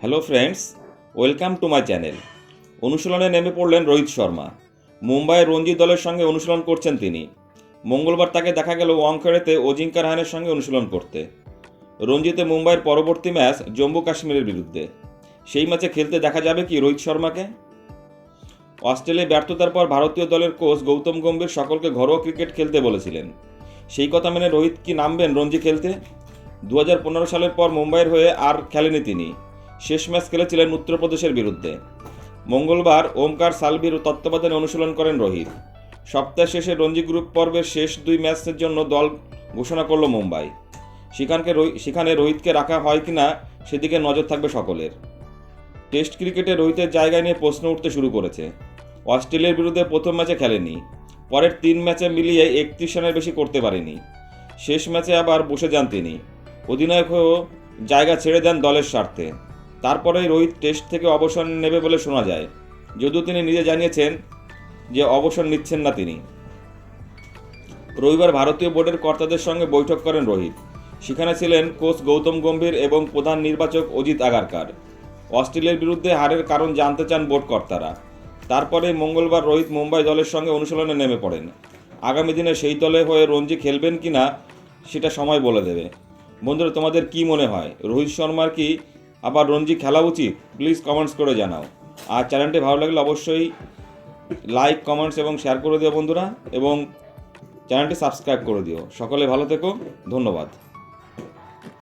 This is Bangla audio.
Hello friends welcome to my channel অনুশীলনে নেমে পড়লেন রোহিত শর্মা। মুম্বাইয়ের রঞ্জি দলের সঙ্গে অনুশীলন করছেন তিনি। মঙ্গলবার তাকে দেখা গেল ওয়াংখেড়েতে অজিঙ্কা রাহানের সঙ্গে অনুশীলন করতে। রঞ্জিতে মুম্বাইয়ের পরবর্তী ম্যাচ জম্মু কাশ্মীরের বিরুদ্ধে। সেই ম্যাচে খেলতে দেখা যাবে কি রোহিত শর্মাকে? অস্ট্রেলিয়ায় ব্যর্থতার পর ভারতীয় দলের কোচ গৌতম গম্ভীর সকলকে ঘরোয়া ক্রিকেট খেলতে বলেছিলেন। সেই কথা মেনে রোহিত কি নামবেন রঞ্জি খেলতে? দু হাজার পনেরো সালের পর মুম্বাইয়ের হয়ে আর খেলেনি তিনি। শেষ ম্যাচ খেলেছিলেন উত্তরপ্রদেশের বিরুদ্ধে। মঙ্গলবার ওমকার সালভির তত্ত্বাবধানে অনুশীলন করেন রোহিত। সপ্তাহ শেষে রঞ্জি গ্রুপ পর্বের শেষ দুই ম্যাচের জন্য দল ঘোষণা করল মুম্বাই। সেখানকে সেখানে রোহিতকে রাখা হয় কিনা সেদিকে নজর থাকবে সকলের। টেস্ট ক্রিকেটে রোহিতের জায়গা নিয়ে প্রশ্ন উঠতে শুরু করেছে। অস্ট্রেলিয়ার বিরুদ্ধে প্রথম ম্যাচে খেলেনি। পরের তিন ম্যাচে মিলিয়ে একত্রিশ রানের বেশি করতে পারেনি। শেষ ম্যাচে আবার বসে যান তিনি। অধিনায়ক হয়েও জায়গা ছেড়ে দেন দলের স্বার্থে। তারপরেই রোহিত টেস্ট থেকে অবসর নেবে বলে শোনা যায়। যদিও তিনি নিজে জানিয়েছেন যে অবসর নিচ্ছেন না তিনি। রবিবার ভারতীয় বোর্ডের কর্তাদের সঙ্গে বৈঠক করেন রোহিত। সেখানে ছিলেন কোচ গৌতম গম্ভীর এবং প্রধান নির্বাচক অজিত আগারকার। অস্ট্রেলিয়ার বিরুদ্ধে হারের কারণ জানতে চান বোর্ড কর্তারা। তারপরে মঙ্গলবার রোহিত মুম্বাই দলের সঙ্গে অনুশীলনে নেমে পড়েন। আগামী দিনে সেই দলে হয়ে রঞ্জি খেলবেন কি না সেটা সময় বলে দেবে। বন্ধুরা, তোমাদের কি মনে হয়? রোহিত শর্মার কি আবার রঞ্জি, খেলা উচিত। প্লিজ কমেন্টস করে জানাও। আর চ্যানেলটি ভালো লাগলে অবশ্যই লাইক কমেন্টস এবং শেয়ার করে দিও বন্ধুরা এবং চ্যানেলটি সাবস্ক্রাইব করে দিও। সকলে ভালো থেকো। ধন্যবাদ।